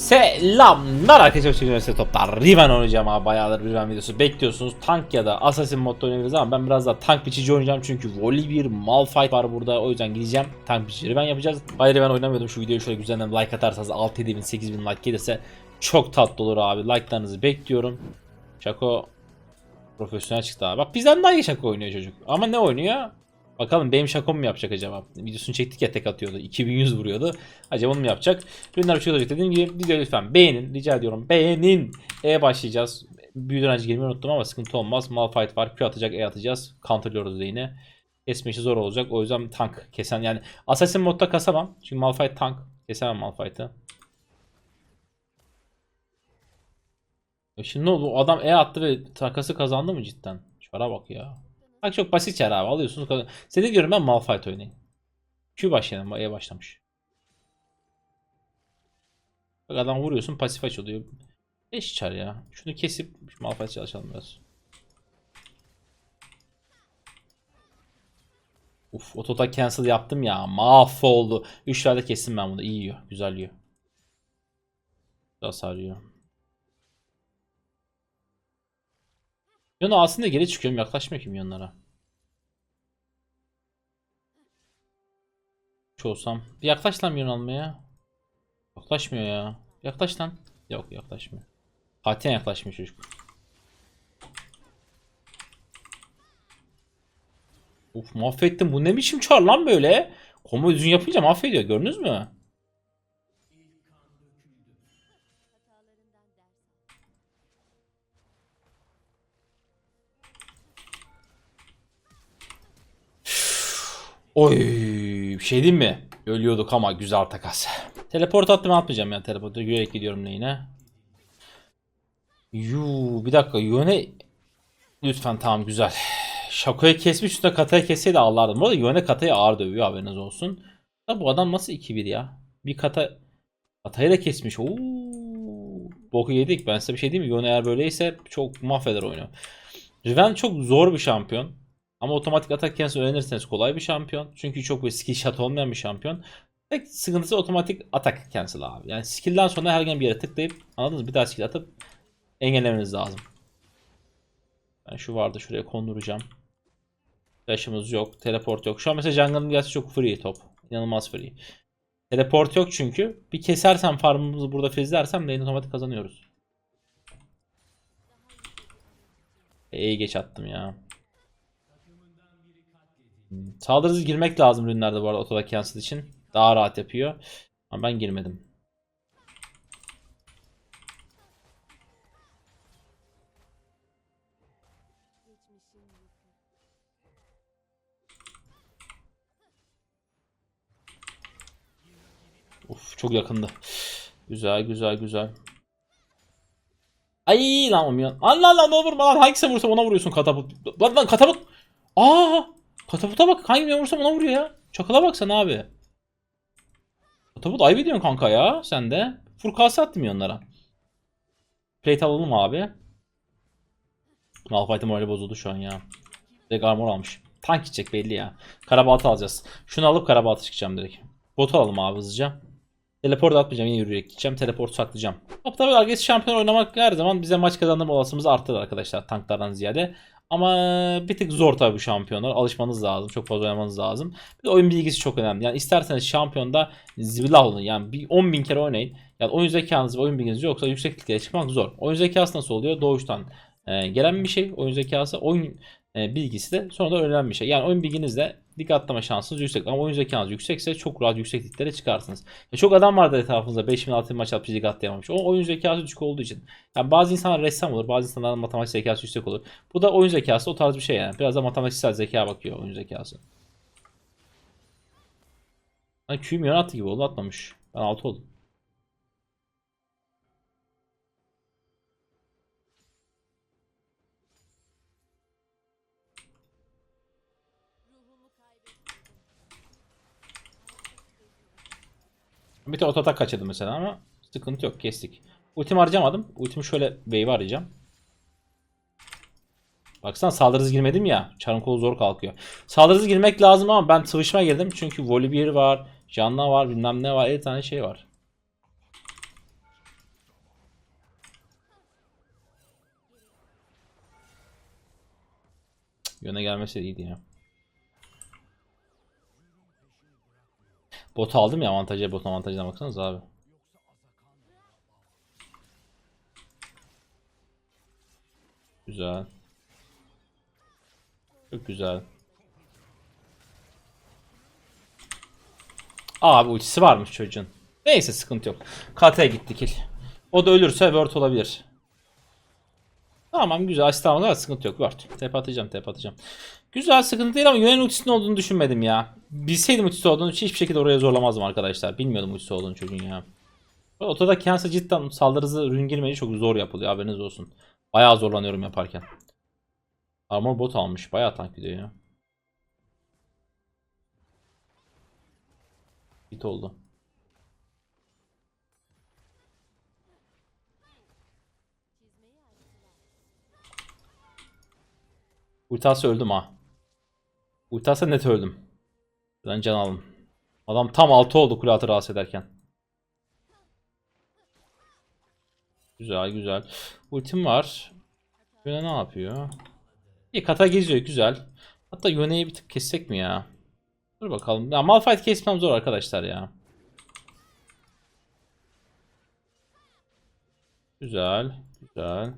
Selamlar arkadaşlar hoş geldiniz toplar. Riven oynayacağım abi bayağıdır Riven videosu bekliyorsunuz. Tank ya da Assassin modda oynayabiliriz ama ben biraz daha tank biçici oynayacağım çünkü Volibear, Malphite var burada o yüzden gideceğim. Tank biçici Riven yapacağız. Hayır Riven oynamıyordum şu videoyu şöyle güzelden like atarsanız 6 bin 8 bin like gelirse çok tatlı olur abi. Like'larınızı bekliyorum. Şako profesyonel çıktı abi. Bak bizden daha iyi Şako oynuyor çocuk. Ama ne oynuyor? Bakalım benim şakom mu yapacak acaba? Videosunu çektik ya tek atıyordu. 2100 vuruyordu. Acaba onu mu yapacak? Ürünler şey olacak dediğim gibi videoyu lütfen beğenin. Rica ediyorum beğenin. E başlayacağız. Büyüden önce girmeyi unuttum ama sıkıntı olmaz. Malphite var. Q atacak E atacağız. Counterlıyoruz da yine. Kesme işi zor olacak. O yüzden tank kesen yani Assassin modda kasamam. Çünkü Malphite tank. Kesemem Malphite'ı. E Şimdi ne oldu? O adam E attı ve takası kazandı mı cidden? Şara bak ya. Bak çok basit çare abi alıyorsunuz. Size diyorum ben Malphite oynayın. Q başlayalım. E başlamış. Bak adam vuruyorsun pasif açılıyor. Eş çar ya. Şunu kesip Malphite çalışalım biraz. Uf otota cancel yaptım ya. Mahvoldu. 3 tane kestim ben bunu. İyi yiyor. Güzel yiyor. Güzel sarıyor. Yona aslında geri çıkıyorum. Yaklaşmıyor ki milyonlara. Olsam. Bir yaklaş lan milyon almaya. Yaklaşmıyor ya. Yaklaş lan. Yok yaklaşmıyor. Katiyen yaklaşmıyor çocuk. Uf mahvettim. Bu ne biçim çar lan böyle? Combo düzgün yapınca mahvediyor. Gördünüz mü? Oy bir şey diyeyim mi? Ölüyorduk ama güzel takas. Teleport attım atmayacağım ya teleportu. Yürek gidiyorum neyine. Yuu bir dakika Yone lütfen tamam güzel. Şakoya kesmiş üstüne kataya kesseydi ağlardım. Bu arada Yone katayı ağır dövüyor haberiniz olsun. Da bu adam nasıl 2-1 ya? Bir kata katayı da kesmiş. Oo. Boku yedik. Ben size bir şey diyeyim mi? Yone eğer böyleyse çok mahveder oyunu. Riven çok zor bir şampiyon. Ama otomatik atak kendisi öğrenirseniz kolay bir şampiyon. Çünkü çok bir skill shot olmayan bir şampiyon. Tek sıkıntısı otomatik atak cancel abi. Yani skill'den sonra herhangi bir yere tıklayıp anladınız mı? Bir daha skill atıp engellemeniz lazım. Ben şu vardı şuraya konduracağım. Flash'ımız yok. Teleport yok. Şu an mesela jungle'ın gelse çok free top. İnanılmaz free. Teleport yok çünkü. Bir kesersem farmımızı burada fizlersem lane otomatik kazanıyoruz. İyi geç attım ya. Saldırı girmek lazım ürünlerde bu arada otoda cancel için. Daha rahat yapıyor. Ama ben girmedim. Uf çok yakındı. Güzel güzel güzel. Ay lan o milyon. Allah lan ne vurma lan hangisine vursam ona vuruyorsun katapult. Lan lan katapult. Aa kataputa bak hangi vursam ona vuruyor ya. Çakala bak sen abi. Katapult ayıp ediyorsun kanka ya sen de. Furkası attım milyonlara. Plate alalım abi. Malphite'ın morali bozuldu şu an ya. Direkt armor almış. Tank gidecek belli ya. Karabaltı alacağız. Şunu alıp karabaltı çıkacağım direkt. Bot alalım abi hızlıca. Teleport atmayacağım yine yürüyerek gideceğim. Teleport saklayacağım. Tabii Arges şampiyon oynamak her zaman bize maç kazandırma olasılığımızı arttırır arkadaşlar tanklardan ziyade. Ama bir tık zor tabii bu şampiyonlar. Alışmanız lazım. Çok fazla oynamanız lazım. Bir de oyun bilgisi çok önemli. Yani isterseniz şampiyonda zibilah olun. Yani bir 10 bin kere oynayın. Yani oyun zekanız ve oyun bilginiz yoksa yüksekliklere çıkmak zor. Oyun zekası nasıl oluyor? Doğuştan e, gelen bir şey. Oyun zekası. Oyun e, bilgisi de sonra da öğrenen bir şey. Yani oyun bilginizle lig şansınız yüksek. Ama oyun zekanız yüksekse çok rahat yüksekliklere çıkarsınız. Ya çok adam vardır etrafınızda 5000 6000 maç atmış lig atlayamamış. O oyun zekası düşük olduğu için. Yani bazı insanlar ressam olur, bazı insanlar matematik zekası yüksek olur. Bu da oyun zekası o tarz bir şey yani. Biraz da matematiksel zeka bakıyor oyun zekası. Hani Q milyon attı gibi oldu atmamış. Ben 6 oldum. Bir de ototak kaçırdım mesela ama sıkıntı yok kestik. Ultimi harcamadım. Ultimi şöyle wave'e arayacağım. Baksana saldırısı girmedim ya. Çarın kolu zor kalkıyor. Saldırısı girmek lazım ama ben sıvışma girdim. Çünkü Volibear var. Canla var. Bilmem ne var. 50 tane şey var. Yöne gelmesi iyiydi ya. Bot aldım ya avantajı bot avantajına baksanız abi. Güzel. Çok güzel. Abi ultisi varmış çocuğun. Neyse sıkıntı yok. KT'ye gitti kill. O da ölürse word olabilir. Tamam güzel asistan var sıkıntı yok word. Tep atacağım tep atacağım. Güzel sıkıntı değil ama Yunan ultisinin olduğunu düşünmedim ya. Bilseydim ultisi olduğunu hiçbir şekilde oraya zorlamazdım arkadaşlar. Bilmiyordum ultisi olduğunu çocuğun ya. Otoda Kansas cidden saldırı hızı ürün girmeci çok zor yapılıyor haberiniz olsun. Bayağı zorlanıyorum yaparken. Armor bot almış. Bayağı tank gidiyor ya. Hit oldu. Ultası öldüm ha. Ultası net öldüm. Ben can aldım. Adam tam 6 oldu kule altı rahatsız ederken. Güzel güzel. Ultim var. Yone ne yapıyor? İyi kata geziyor güzel. Hatta Yone'yi bir tık kessek mi ya? Dur bakalım. Ya Malphite kesmem zor arkadaşlar ya. Güzel. Güzel.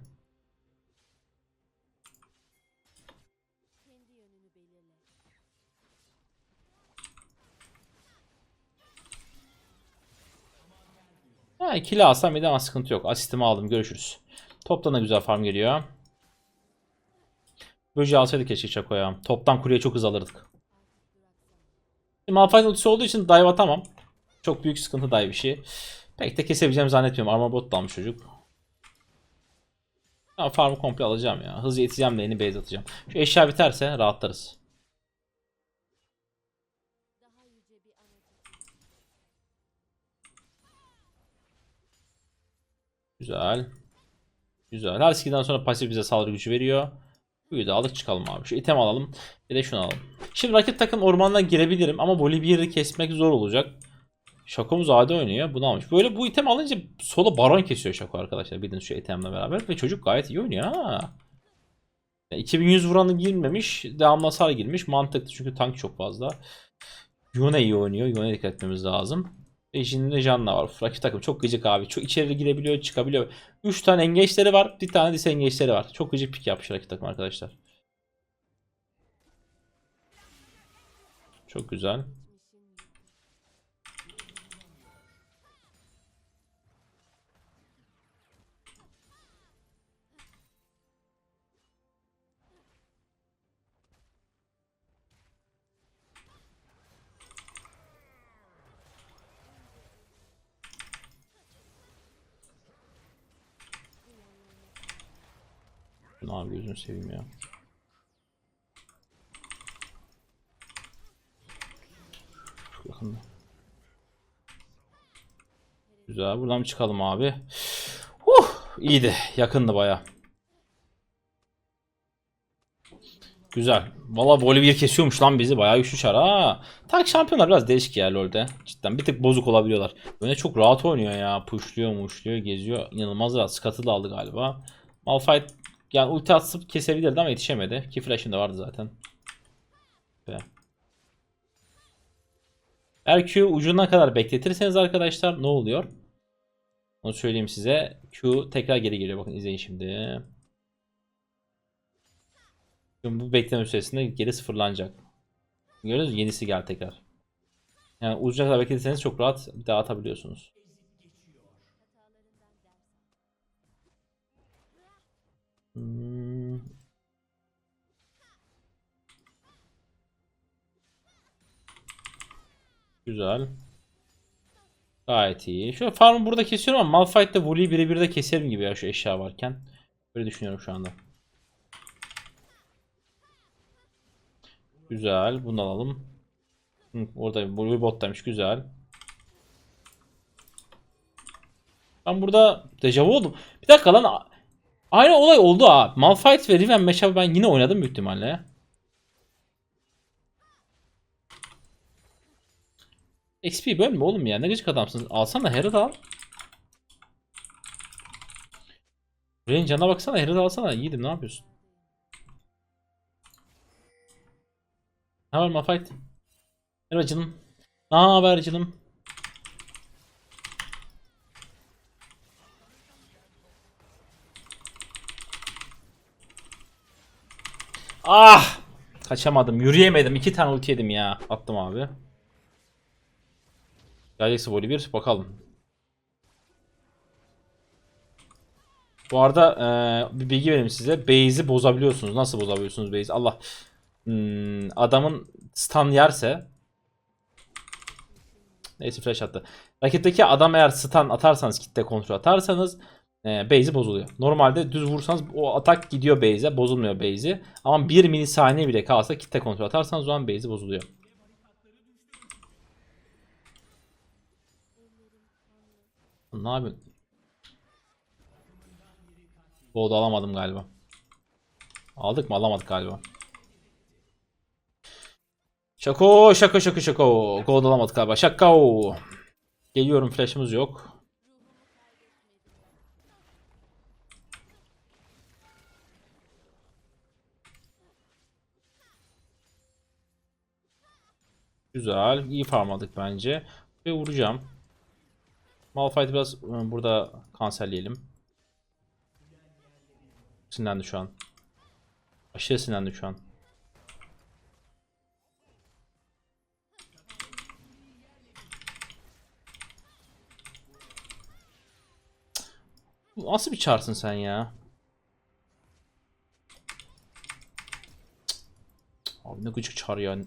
Ha ikili alsam bir ama sıkıntı yok. Asistimi aldım. Görüşürüz. Toptan da güzel farm geliyor. Böceği alsaydık keşke Chaco'ya. Toptan kuleye çok hız alırdık. Malphite ultisi olduğu için dive atamam. Çok büyük sıkıntı dive şey. Pek de kesebileceğimi zannetmiyorum. Armor bot da almış çocuk. Ama farmı komple alacağım ya. Hızlı yeteceğim de yeni base atacağım. Şu eşya biterse rahatlarız. Güzel. Güzel. Her skill'den sonra pasif bize saldırı gücü veriyor. Büyü de aldık çıkalım abi. Şu item alalım. Bir de şunu alalım. Şimdi rakip takım ormandan girebilirim ama Bolivier'i kesmek zor olacak. Şakomuz adi oynuyor. Bunu almış. Böyle bu item alınca solo baron kesiyor Şako arkadaşlar. Bildiğiniz şu itemle beraber. Ve çocuk gayet iyi oynuyor ha. Ya 2100 vuranı girmemiş. Devamlı hasar girmiş. Mantıklı çünkü tank çok fazla. Yone iyi oynuyor. Yone'ye dikkat etmemiz lazım. Şimdi Janna var. Rakip takım çok gıcık abi. Çok içeri girebiliyor, çıkabiliyor. 3 tane engeçleri var. Bir tane dis engeçleri var. Çok gıcık pik yapmış rakip takım arkadaşlar. Çok güzel. Ne abi gözünü seveyim ya. Güzel buradan çıkalım abi. Huh, iyiydi. Yakındı baya. Güzel. Valla Bolivya kesiyormuş lan bizi. Bayağı güçlü çar ha. Tank şampiyonlar biraz değişik ya LoL'de. Cidden bir tık bozuk olabiliyorlar. Öne çok rahat oynuyor ya. Pushluyor, muşluyor, geziyor. İnanılmaz rahat. Skatı da aldı galiba. Malphite yani ulti atıp kesebilirdi ama yetişemedi. Ki flash'ın da vardı zaten. Ve. Eğer Q ucuna kadar bekletirseniz arkadaşlar ne oluyor? Onu söyleyeyim size. Q tekrar geri geliyor. Bakın izleyin şimdi. Şimdi bu bekleme süresinde geri sıfırlanacak. Görüyorsunuz mu? Yenisi gel tekrar. Yani ucuna kadar bekletirseniz çok rahat bir Hmm. Güzel. Gayet iyi. Şöyle farmı burada kesiyorum ama Malphite'de Voli'yi birebir de keserim gibi ya şu eşya varken. Böyle düşünüyorum şu anda. Güzel. Bunu alalım. Hı, orada Voli bottaymış. Güzel. Ben burada dejavu oldum. Bir dakika lan. Aynı olay oldu ha. Malphite ve Riven matchup'ı ben yine oynadım büyük ihtimalle. XP bölme oğlum ya. Ne gıcık adamsın. Alsana Herald al. Rain cana baksana Herald alsana. Yiğidim ne yapıyorsun? Ne var Malphite? Merhaba canım. Ne haber canım? Ah! Kaçamadım. Yürüyemedim. İki tane ulti yedim ya. Attım abi. Gelecekse voley bir. Bakalım. Bu arada eee, bir bilgi vereyim size. Base'i bozabiliyorsunuz. Nasıl bozabiliyorsunuz base'i? Allah. Hmm, adamın stun yerse Neyse flash attı. Raketteki adam eğer stun atarsanız kitle kontrol atarsanız e, base'i bozuluyor. Normalde düz vursanız o atak gidiyor base'e bozulmuyor base'i. Ama 1 milisaniye bile kalsa kitle kontrol atarsanız o zaman base'i bozuluyor. Ne yapıyorsun? Gold alamadım galiba. Aldık mı? Alamadık galiba. Şako şako şako şako. Gold alamadık galiba. Şako. Geliyorum flash'ımız yok. Güzel. iyi farmladık bence. Ve vuracağım. Malphite biraz e, burada kanserleyelim. Sinirlendi şu an. Aşırı sinirlendi şu an. Nasıl bir çarsın sen ya? Abi ne gıcık çar ya.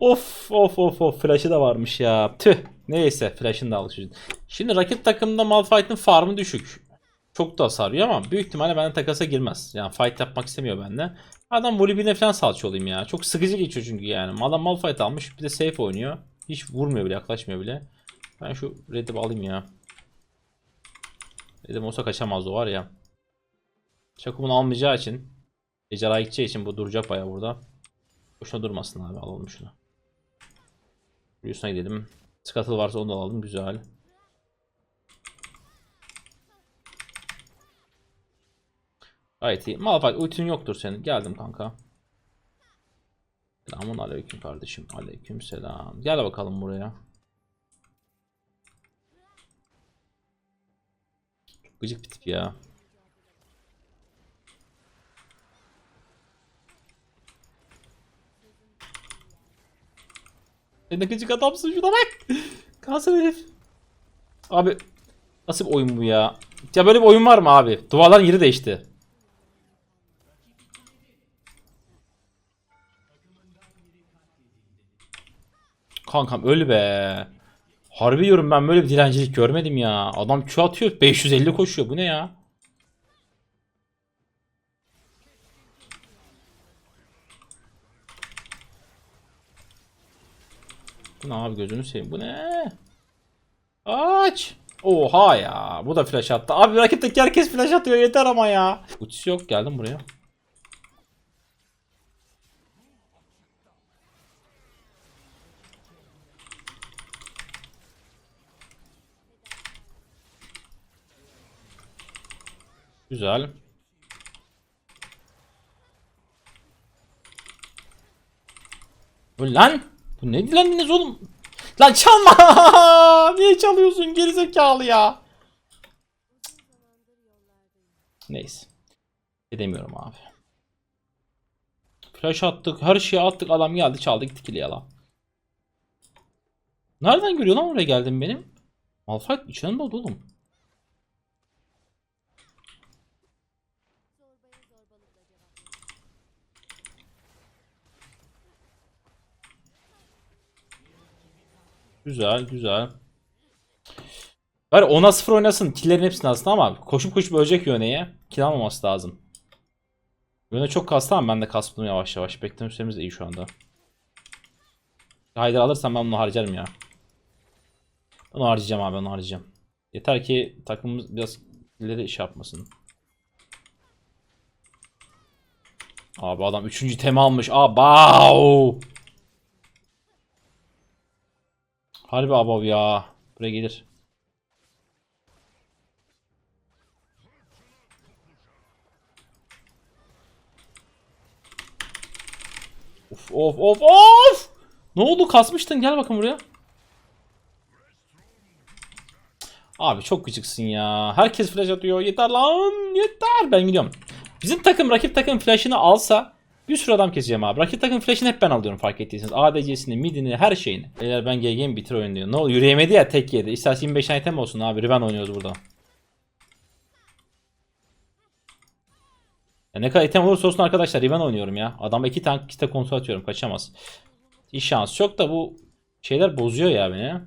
Of of of of flash'ı da varmış ya. Tüh. Neyse flash'ını da alışırız. Şimdi rakip takımda Malphite'ın farmı düşük. Çok da sarıyor ama büyük ihtimalle benden takasa girmez. Yani fight yapmak istemiyor bende. Adam voleybiline falan salça olayım ya. Çok sıkıcı geçiyor çünkü yani. Adam Malphite almış bir de safe oynuyor. Hiç vurmuyor bile yaklaşmıyor bile. Ben şu red'i alayım ya. Dedim olsa kaçamaz o var ya. Şako bunu almayacağı için. Ejderha gideceği için bu duracak bayağı burada. Boşuna durmasın abi alalım şunu. Yusuna gidelim. Scuttle varsa onu da alalım güzel. Gayet iyi. Malphite ultin yoktur senin. Geldim kanka. Selamun aleyküm kardeşim. Aleyküm selam. Gel bakalım buraya. Çok gıcık bir tip ya. Ne gıcık adamsın şuna bak. Kanser herif. Abi nasıl bir oyun bu ya? Ya böyle bir oyun var mı abi? Duvarların yeri değişti. Kankam öl be. Harbi diyorum ben böyle bir dilencilik görmedim ya. Adam Q atıyor 550 koşuyor. Bu ne ya? Ne abi gözünü seveyim. Bu ne? Aç. Oha ya. Bu da flash attı. Abi raketteki herkes flash atıyor yeter ama ya. Ultisi yok geldim buraya. Güzel. Bu lan. Bu ne dilendiniz oğlum? Lan çalma. Niye çalıyorsun gerizekalı ya? Neyse. Edemiyorum abi. Flash attık. Her şeyi attık. Adam geldi çaldı gitti kili yalan. Nereden görüyor lan oraya geldim benim? Malphite içine mi oldu oğlum? Güzel güzel. Var 10'a 0 oynasın. Killerin hepsini alsın ama koşup koşup ölecek Yone'ye. Kill almaması lazım. Yone çok kastı ama ben de kastım yavaş yavaş. Bekleme süremiz iyi şu anda. Haydar alırsam ben bunu harcarım ya. Onu harcayacağım abi onu harcayacağım. Yeter ki takımımız biraz ileri iş yapmasın. Abi adam 3. tema almış. Aa Harbi abav ya. Buraya gelir. Of of of of. Ne oldu kasmıştın gel bakın buraya. Abi çok gıcıksın ya. Herkes flash atıyor. Yeter lan. Yeter. Ben gidiyorum. Bizim takım rakip takım flash'ını alsa bir sürü adam keseceğim abi. Rakip takım flash'ını hep ben alıyorum fark ettiyseniz. ADC'sini, midini, her şeyini. Eğer ben GG'mi bitir oyun diyor. Ne oldu? Yürüyemedi ya tek yedi. İstersen 25 tane item olsun abi. Riven oynuyoruz burada. Ya ne kadar item olursa olsun arkadaşlar Riven oynuyorum ya. Adama iki tank iki de kontrol atıyorum. Kaçamaz. Hiç şans yok da bu şeyler bozuyor ya beni.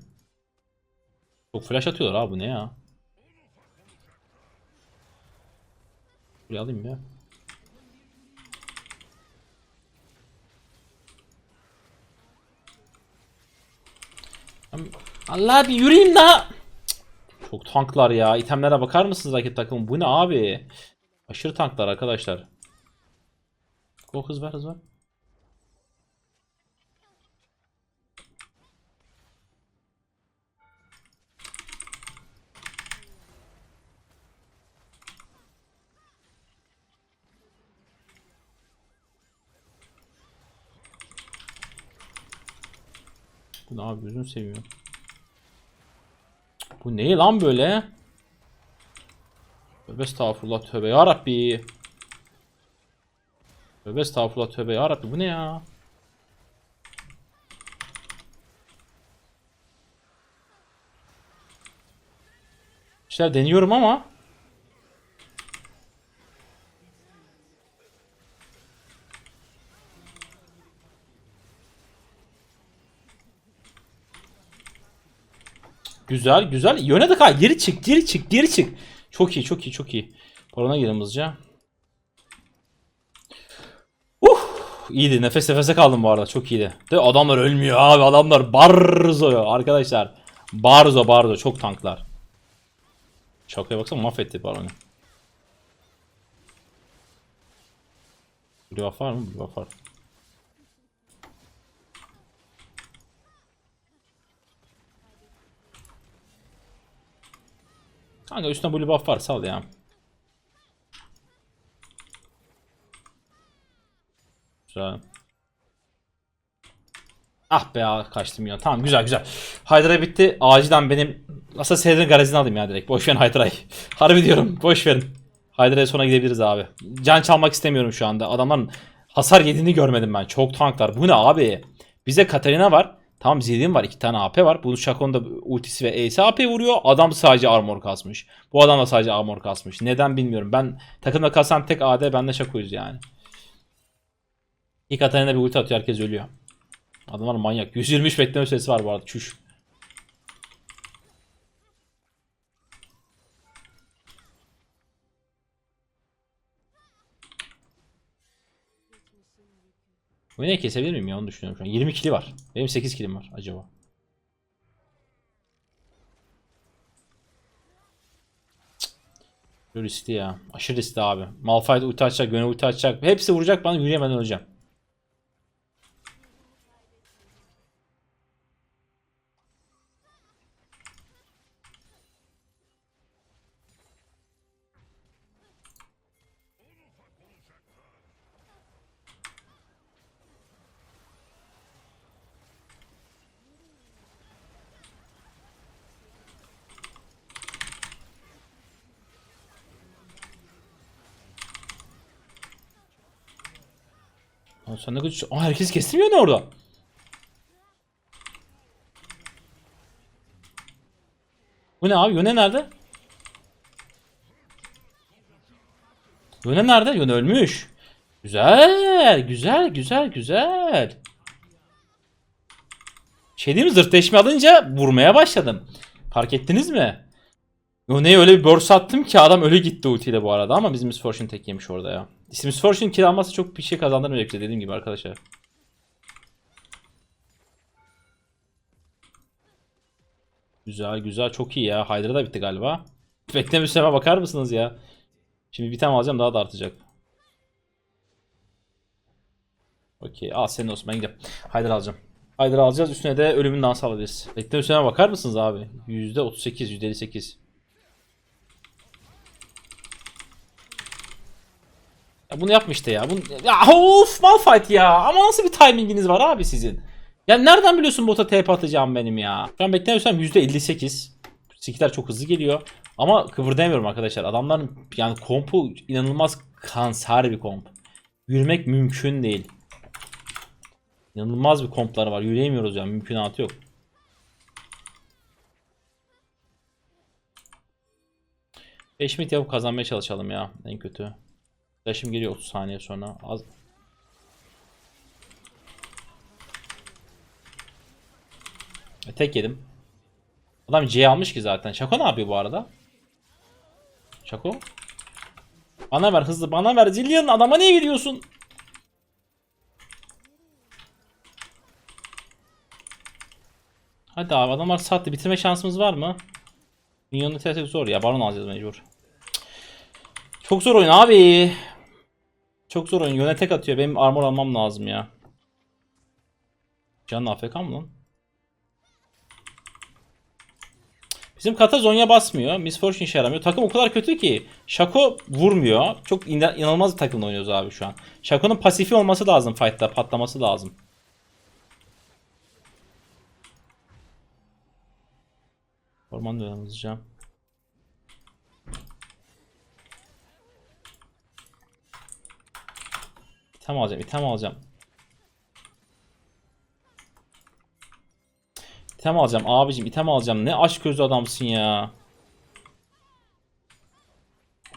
Çok flash atıyorlar abi bu ne ya? Buraya alayım ya. Allah bir yürüyeyim la. Çok tanklar ya. İtemlere bakar mısınız rakip takım? Bu ne abi? Aşırı tanklar arkadaşlar. Go hız ver hız ver. Bu ne abi gözünü seviyorum. Bu ne lan böyle? Tövbe estağfurullah tövbe yarabbi. Tövbe estağfurullah tövbe yarabbi bu ne ya? Bir şeyler deniyorum ama Güzel güzel. Yönedik ha. Geri çık geri çık geri çık. Çok iyi çok iyi çok iyi. Parona girelim hızlıca. Uh, iyiydi. Nefes nefese kaldım bu arada. Çok iyiydi. De adamlar ölmüyor abi. Adamlar barzo arkadaşlar. Barzo barzo çok tanklar. Şakaya baksana mahvetti baronu. Buff var mı? Buff var. Kanka üstüne blue buff var sal ya. Güzel. Ah be ya kaçtım ya. Tamam güzel güzel. Hydra bitti. Acilen benim aslında Seyir'in garajını alayım ya direkt. Boş verin Hydra'yı. Harbi diyorum. Boş verin. Hydra'ya sonra gidebiliriz abi. Can çalmak istemiyorum şu anda. Adamların hasar yediğini görmedim ben. Çok tanklar. Bu ne abi? Bize Katarina var. Tamam Zillion var. iki tane AP var. Bunun Shaco'nun da ultisi ve Ace AP vuruyor. Adam sadece armor kasmış. Bu adam da sadece armor kasmış. Neden bilmiyorum. Ben takımda kasan tek AD ben de Shaco'yuz yani. İlk Katarina bir ulti atıyor. Herkes ölüyor. Adamlar manyak. 123 bekleme süresi var bu arada. Çüş. Ne kesebilir miyim ya onu düşünüyorum şu an. 20 kili var. Benim 8 kilim var acaba. Cık. Riskli ya. Aşırı riskli abi. Malphite ulti açacak, Gwen ulti açacak. Hepsi vuracak bana yürüyemeden öleceğim. Ne güç... Aa herkes kestirmiyor ne orada? Bu ne abi? Yone nerede? Yone nerede? Yone ölmüş. Güzel, güzel, güzel, güzel. Şey diyeyim mi? Zırt deşme alınca vurmaya başladım. Fark ettiniz mi? Yone'ye öyle bir burst attım ki adam öyle gitti ultiyle bu arada ama bizim Miss Fortune tek yemiş orada ya. Miss Fortune kill alması çok bir şey kazandırmayacak bize dediğim gibi arkadaşlar. Güzel güzel çok iyi ya. Hydra da bitti galiba. Bekleme süreme bakar mısınız ya? Şimdi bir tane alacağım daha da artacak. Okey al senin olsun ben gidiyorum. Hydra alacağım. Hydra alacağız üstüne de ölümün dansı alabiliriz. Bekleme süreme bakar mısınız abi? %38 %58. Ya bunu yapmıştı ya. Bunu... Ya of Malphite ya. Ama nasıl bir timinginiz var abi sizin? Ya nereden biliyorsun bota TP atacağım benim ya? Şu an beklemiyorsam %58. Skiller çok hızlı geliyor. Ama kıvırdayamıyorum arkadaşlar. Adamların yani kompu inanılmaz kanser bir komp. Yürümek mümkün değil. İnanılmaz bir kompları var. Yürüyemiyoruz yani. Mümkünatı yok. Beş mit yapıp kazanmaya çalışalım ya. En kötü. Flash'ım geliyor 30 saniye sonra. Az... E, tek yedim. Adam C almış ki zaten. Şako ne yapıyor bu arada? Şako? Bana ver hızlı bana ver. Zillion adama niye gidiyorsun? Hadi abi adamlar sattı. Bitirme şansımız var mı? Minyonlu testek zor ya. Baron alacağız mecbur. Çok zor oyun abi. Çok zor oyun. Yöne tek atıyor. Benim armor almam lazım ya. Can AFK mı lan? Bizim kata Zonya basmıyor. Miss Fortune işe yaramıyor. Takım o kadar kötü ki. Shaco vurmuyor. Çok ina- inanılmaz bir takımla oynuyoruz abi şu an. Shaco'nun pasifi olması lazım fight'ta. Patlaması lazım. Orman dönem hızlıca. İtem alacağım, item alacağım. İtem alacağım abicim, item alacağım. Ne aşk gözlü adamsın ya.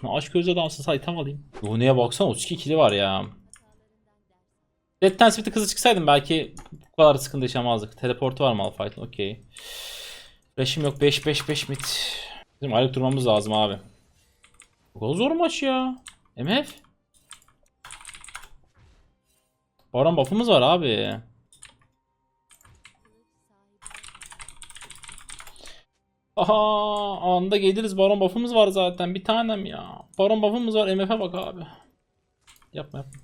Ne aşk gözlü adamsın, sen item alayım. Yone'ye baksana 32 kili var ya. Dead Ten Speed'i hızlı çıksaydım belki bu kadar sıkıntı yaşamazdık. Teleportu var Malphite'ın, okey. Flash'im yok, 5-5-5 mid. Bizim aylık durmamız lazım abi. Bu kadar zor maç ya. MF. Baron buff'ımız var abi. Aha anda geliriz baron buff'ımız var zaten bir tanem ya. Baron buff'ımız var MF'e bak abi. Yapma yapma.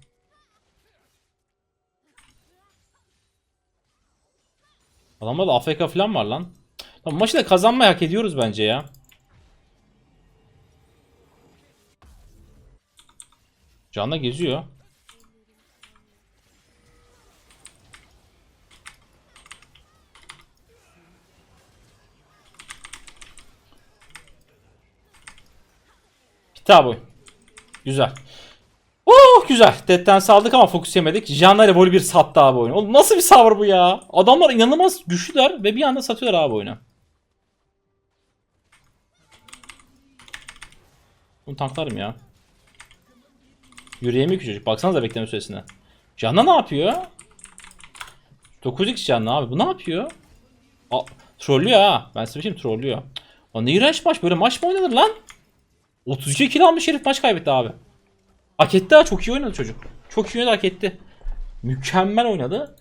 Adamda da AFK falan var lan. Tamam maçı da kazanmayı hak ediyoruz bence ya. Canla geziyor. Abi. Güzel. Oh güzel. Dead'den saldık ama fokus yemedik. Janna ile böyle bir sattı abi oyunu. Oğlum nasıl bir savur bu ya? Adamlar inanılmaz güçlüler ve bir anda satıyorlar abi oyunu. Bunu tanklarım ya. Yürüyemiyor ki çocuk. Baksanıza bekleme süresine. Canna ne yapıyor? 9x Canna abi. Bu ne yapıyor? Aa, trollüyor ha. Ben size bir şey trollüyor? Aa, ne iğrenç maç. Böyle maç mı oynanır lan? 32 kill almış herif maç kaybetti abi. Hak etti ha çok iyi oynadı çocuk. Çok iyi oynadı hak etti. Mükemmel oynadı.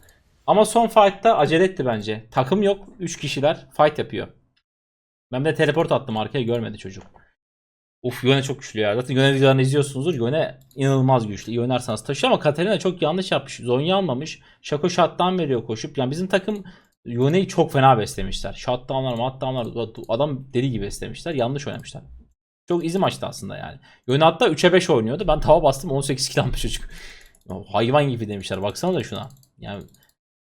Ama son fight'ta acele etti bence. Takım yok. 3 kişiler fight yapıyor. Ben de teleport attım arkaya görmedi çocuk. Uf Yone çok güçlü ya. Zaten Yone videolarını izliyorsunuzdur. Yone inanılmaz güçlü. İyi oynarsanız taşıyor ama Katarina çok yanlış yapmış. Zonya almamış. Şako shutdown veriyor koşup. Yani bizim takım Yone'yi çok fena beslemişler. Shutdownlar, matdownlar adam deli gibi beslemişler. Yanlış oynamışlar. Çok izi maçtı aslında yani. Yone hatta 3'e 5 oynuyordu. Ben tava bastım 18 kill almış çocuk. Ya Hayvan gibi demişler. Baksana da şuna. Yani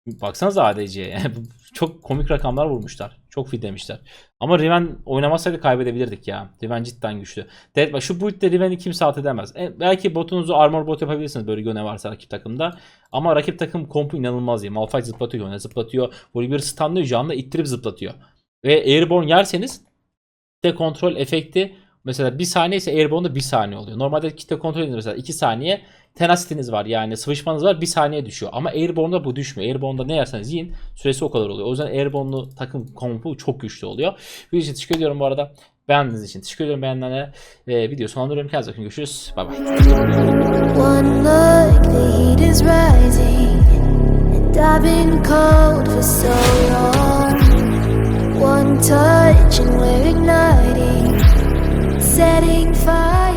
baksanıza ADC'ye. çok komik rakamlar vurmuşlar. Çok fit demişler. Ama Riven oynamasaydı kaybedebilirdik ya. Riven cidden güçlü. Dead, şu build'de Riven'i kimse alt edemez. E, belki botunuzu armor bot yapabilirsiniz böyle Yone varsa rakip takımda. Ama rakip takım kompu inanılmaz iyi. Malphite zıplatıyor, Yone zıplatıyor. Volibear stunlıyor, canlı ittirip zıplatıyor. Ve Airborne yerseniz kitle kontrol efekti mesela bir saniye ise Airborne'da bir saniye oluyor. Normalde kitle kontrol edin mesela 2 saniye tenacitiniz var yani sıvışmanız var bir saniye düşüyor. Ama Airborne'da bu düşmüyor. Airborne'da ne yerseniz yiyin süresi o kadar oluyor. O yüzden Airborne'lu takım kompu çok güçlü oluyor. Video için teşekkür ediyorum bu arada. Beğendiğiniz için teşekkür ediyorum beğenenlere. Ve video sonlandırıyorum. Kendinize bakın. Görüşürüz. Bay bay. One touch, and we're igniting, setting fire.